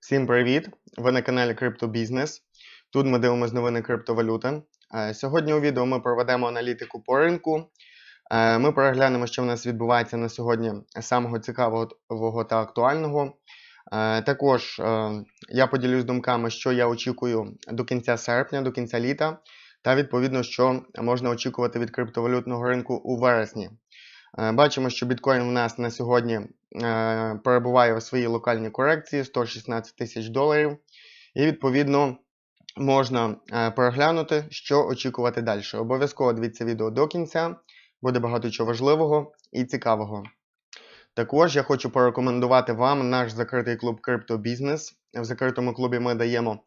Всім привіт! Ви на каналі Криптобізнес. Тут ми дивимося новини криптовалюти. Е, Сьогодні у відео ми проведемо аналітику по ринку. Е, Ми переглянемо, що в нас відбувається на сьогодні самого цікавого та актуального. Е, Також я поділюсь думками, що я очікую до кінця серпня, до кінця літа, та відповідно, що можна очікувати від криптовалютного ринку у вересні. Е, Бачимо, що біткоін у нас на сьогодні е, перебуває у своїй локальній корекції 116 тисяч доларів. І відповідно можна е, переглянути, що очікувати далі. Обов'язково дивіться відео до кінця, буде багато чого важливого і цікавого. Також я хочу порекомендувати вам наш закритий клуб Криптобізнес. В закритому клубі ми даємо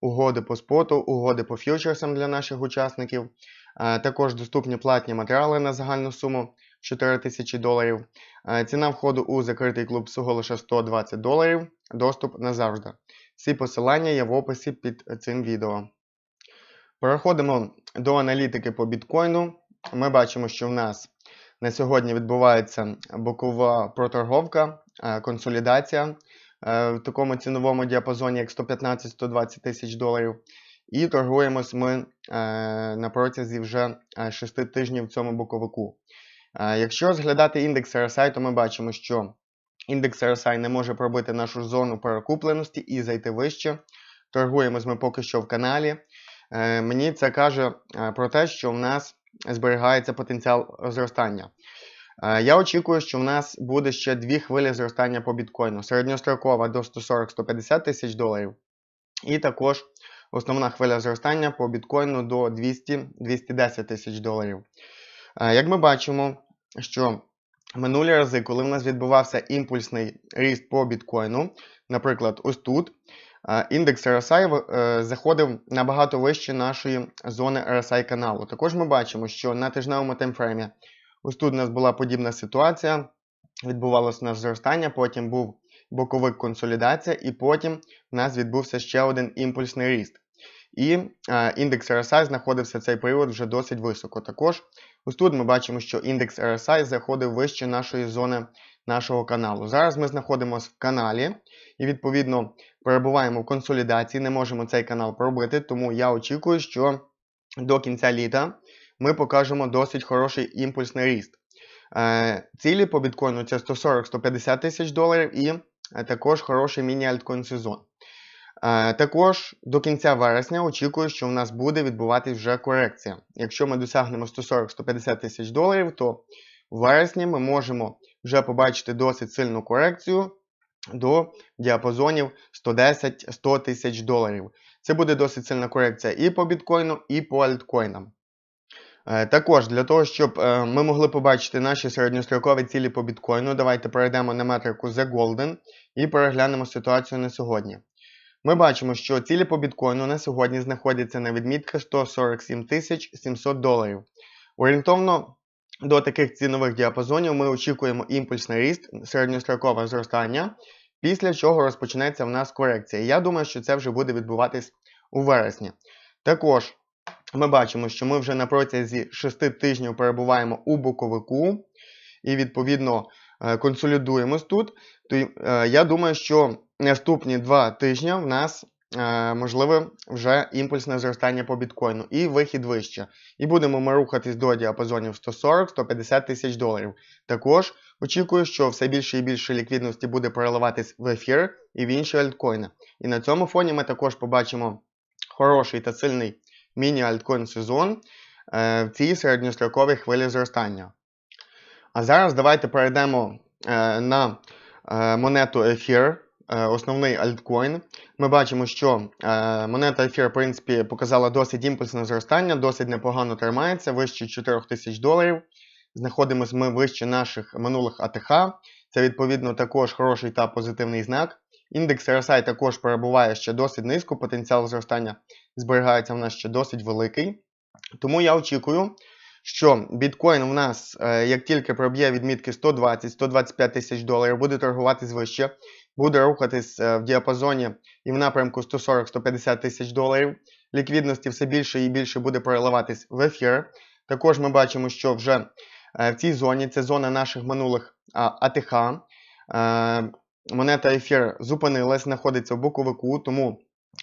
угоди по споту, угоди по фьючерсам для наших учасників. Також доступні платні матеріали на загальну суму 4 тисячі доларів. Е, Ціна входу у закритий клуб всього лише 120 доларів. Доступ назавжди. Всі посилання є в описі під цим відео. Переходимо до аналітики по біткоїну. Ми бачимо, що в нас на сьогодні відбувається бокова проторговка, е, консолідація е, в такому ціновому діапазоні, як 115-120 тисяч доларів. І торгуємось ми на протязі вже 6 тижнів в цьому боковику. Якщо розглядати індекс RSI, то ми бачимо, що індекс RSI не може пробити нашу зону перекупленості і зайти вище. Торгуємось ми поки що в каналі. Е, Мені це каже е, про те, що в нас зберігається потенціал зростання. Е, Я очікую, що в нас буде ще дві хвилі зростання по біткоїну. Середньострокова до 140-150 тисяч доларів. І також основна хвиля зростання по біткоїну до 200-210 тисяч доларів. Як ми бачимо, що минулі рази, коли в нас відбувався імпульсний ріст по біткоїну, наприклад, ось тут, індекс RSI е, заходив набагато вище нашої зони RSI каналу. Також ми бачимо, що на тижневому таймфреймі ось тут у нас була подібна ситуація, відбувалося у нас зростання, потім був боковик консолідація, і потім у нас відбувся ще один імпульсний ріст. І індекс RSI знаходився цей період вже досить високо. Також ось тут ми бачимо, що індекс RSI заходив вище нашої зони нашого каналу. Зараз ми знаходимося в каналі і, відповідно, перебуваємо в консолідації, не можемо цей канал пробити, тому я очікую, що до кінця літа ми покажемо досить хороший імпульсний ріст. Е, Цілі по біткоїну це 140-150 тисяч доларів і е, також хороший міні-альткоін сезон. Е, Також до кінця вересня очікую, що в нас буде відбуватись вже корекція. Якщо ми досягнемо 140-150 тисяч доларів, то в вересні ми можемо вже побачити досить сильну корекцію до діапазонів 110-100 тисяч доларів. Це буде досить сильна корекція і по біткоїну, і по альткоїнам. Е, Також для того, щоб е, ми могли побачити наші середньострокові цілі по біткоїну, давайте перейдемо на метрику The Golden і переглянемо ситуацію на сьогодні. Ми бачимо, що цілі по біткоїну на сьогодні знаходяться на відмітках 147 700 доларів. Орієнтовно до таких цінових діапазонів ми очікуємо імпульсний ріст, середньострокове зростання, після чого розпочнеться в нас корекція. Я думаю, що це вже буде відбуватись у вересні. Також ми бачимо, що ми вже на протязі 6 тижнів перебуваємо у боковику і, відповідно, е, консолідуємось тут. То е, я думаю, що наступні 2 тижні в нас е, можливе вже імпульсне зростання по біткоїну і вихід вище. І будемо ми рухатись до діапазонів 140-150 тисяч доларів. Також очікую, що все більше і більше ліквідності буде переливатись в ефір і в інші альткоїни. І на цьому фоні ми також побачимо хороший та сильний міні-альткоін сезон е, в цій середньостроковій хвилі зростання. А зараз давайте перейдемо е, на монету ефір, основний альткоін. Ми бачимо, що е, монета ефір, в принципі, показала досить імпульсне зростання, досить непогано тримається, вище 4 тисяч доларів. Знаходимося ми вище наших минулих АТХ. Це, відповідно, також хороший та позитивний знак. Індекс RSI також перебуває ще досить низько, потенціал зростання зберігається в нас ще досить великий. Тому я очікую, що біткоін у нас, е, як тільки проб'є відмітки 120-125 тисяч доларів, буде торгуватись вище, буде рухатись е, в діапазоні і в напрямку 140-150 тисяч доларів. Ліквідності все більше і більше буде переливатись в ефір. Також ми бачимо, що вже е, в цій зоні це зона наших минулих АТХ. монета ефір зупинилась, знаходиться в боковику, тому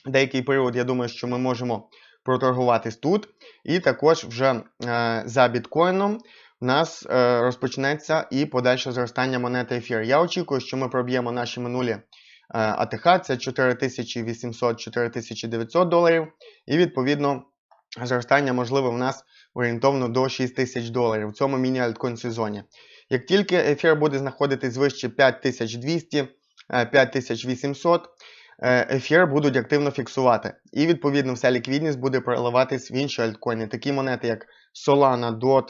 деякий період, я думаю, що ми можемо проторгуватись тут. І також вже е, за біткоїном у нас е, розпочнеться і подальше зростання монети ефір. Я очікую, що ми проб'ємо наші минулі е, АТХ, це 4800-4900 доларів. І відповідно зростання можливе в нас орієнтовно до 6 тисяч доларів в цьому міні-альткоін сезоні. Як тільки ефір буде знаходитись вище 5200, 5800, е, ефір будуть активно фіксувати. І відповідно вся ліквідність буде переливатись в інші альткоїни, такі монети, як Solana, DOT,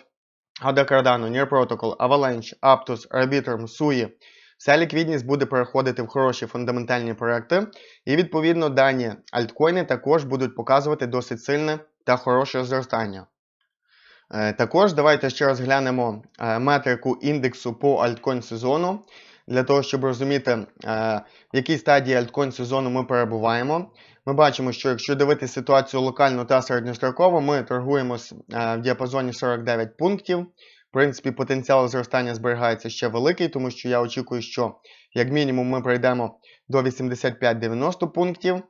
ADA Cardano, Near Protocol, Avalanche, Aptos, Arbitrum, SUI. Вся ліквідність буде переходити в хороші фундаментальні проекти, і відповідно дані альткоїни також будуть показувати досить сильне та хороше зростання. Е, також давайте ще розглянемо е, метрику індексу по альткоін сезону, для того, щоб розуміти, е, в якій стадії альткоін сезону ми перебуваємо. Ми бачимо, що якщо дивитися ситуацію локально та середньостроково, ми торгуємось в діапазоні 49 пунктів. В принципі, потенціал зростання зберігається ще великий, тому що я очікую, що як мінімум ми пройдемо до 85-90 пунктів.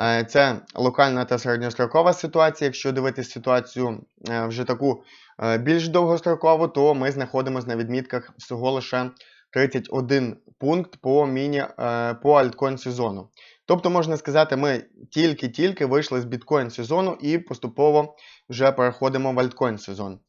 Е, це локальна та середньострокова ситуація. Якщо дивитися ситуацію е, вже таку е, більш довгострокову, то ми знаходимося на відмітках всього лише 31 пункт по міні по альткоін сезону. Тобто, можна сказати, ми тільки-тільки вийшли з біткоін сезону і поступово вже переходимо в альткоін сезон.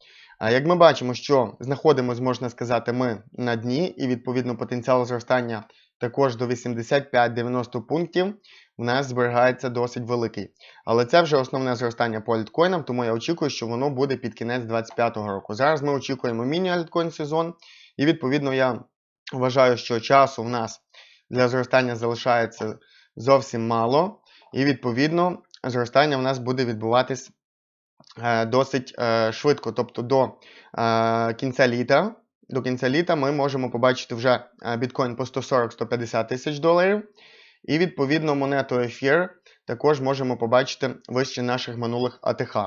Як ми бачимо, що знаходимося, можна сказати, ми на дні, і відповідно потенціал зростання також до 85-90 пунктів у нас зберігається досить великий. Але це вже основне зростання по альткоїнам, тому я очікую, що воно буде під кінець 2025 року. Зараз ми очікуємо міні-альткоін сезон, і відповідно я вважаю, що часу в нас для зростання залишається зовсім мало. І відповідно зростання в нас буде відбуватись е, досить е, швидко. Тобто до е, кінця літа. До кінця літа ми можемо побачити вже біткоін по 140-150 тисяч доларів. І відповідно монету ефір також можемо побачити вище наших минулих АТХ.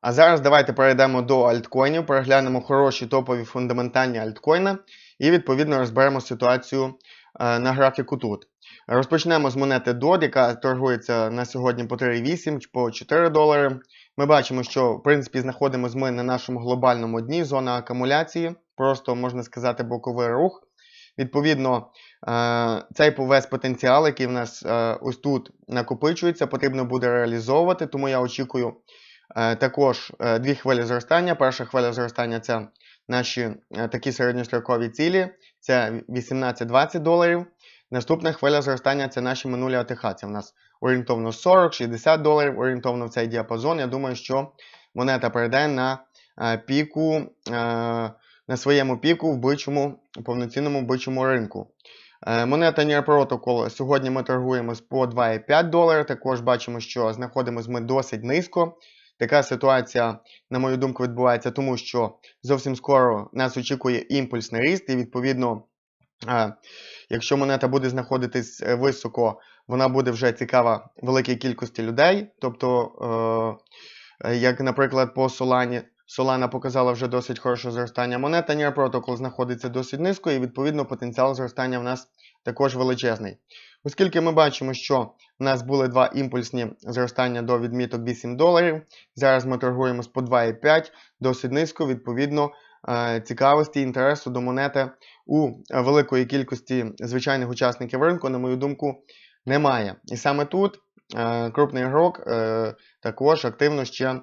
А зараз давайте перейдемо до альткоїнів, переглянемо хороші топові фундаментальні альткоїни і відповідно розберемо ситуацію на графіку тут. Розпочнемо з монети DOT, яка торгується на сьогодні по 3,8 по 4 долари. Ми бачимо, що в принципі знаходимося ми на нашому глобальному дні, зона акумуляції, просто можна сказати, боковий рух. Відповідно, е, цей весь потенціал, який в нас е, ось тут накопичується, потрібно буде реалізовувати, тому я очікую е, також дві хвилі зростання. Перша хвиля зростання це наші такі середньострокові цілі, це 18-20 доларів. Наступна хвиля зростання це наші минулі АТХ. Це в нас орієнтовно 40-60 доларів, орієнтовно в цей діапазон. Я думаю, що монета перейде на піку на своєму піку в бичому, повноцінному бичому ринку. Е, монета Near Protocol. Сьогодні ми торгуємось по 2,5 долара. Також бачимо, що знаходимося ми досить низько. Така ситуація, на мою думку, відбувається, тому що зовсім скоро нас очікує імпульсний ріст, і, відповідно, е, якщо монета буде знаходитись е, високо, вона буде вже цікава великій кількості людей. Тобто, як, наприклад, по Солані Solana показала вже досить хороше зростання. Монета Near Protocol знаходиться досить низько, і відповідно потенціал зростання в нас також величезний. Оскільки ми бачимо, що в нас були два імпульсні зростання до відміток 8 доларів. Зараз ми торгуємо по 2,5, досить низько, відповідно, е, цікавості і інтересу до монети у великої кількості звичайних учасників ринку, на мою думку, немає. І саме тут е, крупний ігрок е, також активно ще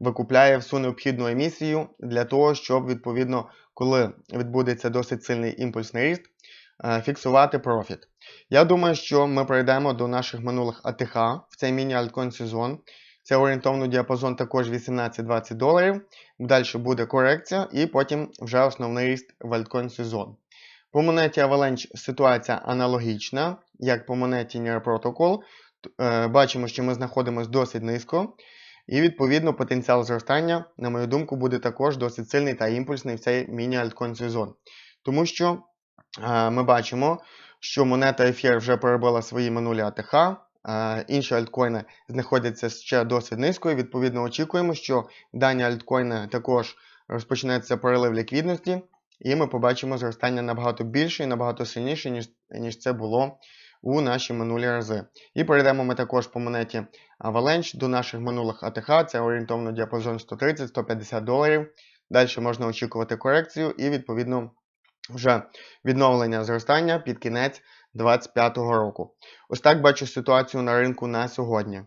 викупляє всю необхідну емісію для того, щоб, відповідно, коли відбудеться досить сильний імпульсний ріст, фіксувати профіт. Я думаю, що ми прийдемо до наших минулих АТХ в цей міні-альткоін сезон. Це орієнтовний діапазон також 18-20 доларів. Далі буде корекція, і потім вже основний ріст в альткоін сезон. По монеті Avalanche ситуація аналогічна, як по монеті Near Protocol. Е, бачимо, що ми знаходимося досить низько. І, відповідно, потенціал зростання, на мою думку, буде також досить сильний та імпульсний в цей міні-альткоін сезон. Тому що е, ми бачимо, що монета ефір вже перебила свої минулі АТХ. Інші альткоїни знаходяться ще досить низько, і відповідно очікуємо, що дані альткоїни також розпочнеться перелив ліквідності, і ми побачимо зростання набагато більше і набагато сильніше, ніж, ніж це було у наші минулі рази. І перейдемо ми також по монеті Avalanche до наших минулих АТХ, це орієнтовно діапазон 130-150 доларів. Далі можна очікувати корекцію і, відповідно, вже відновлення зростання під кінець 2025 року. Ось так бачу ситуацію на ринку на сьогодні.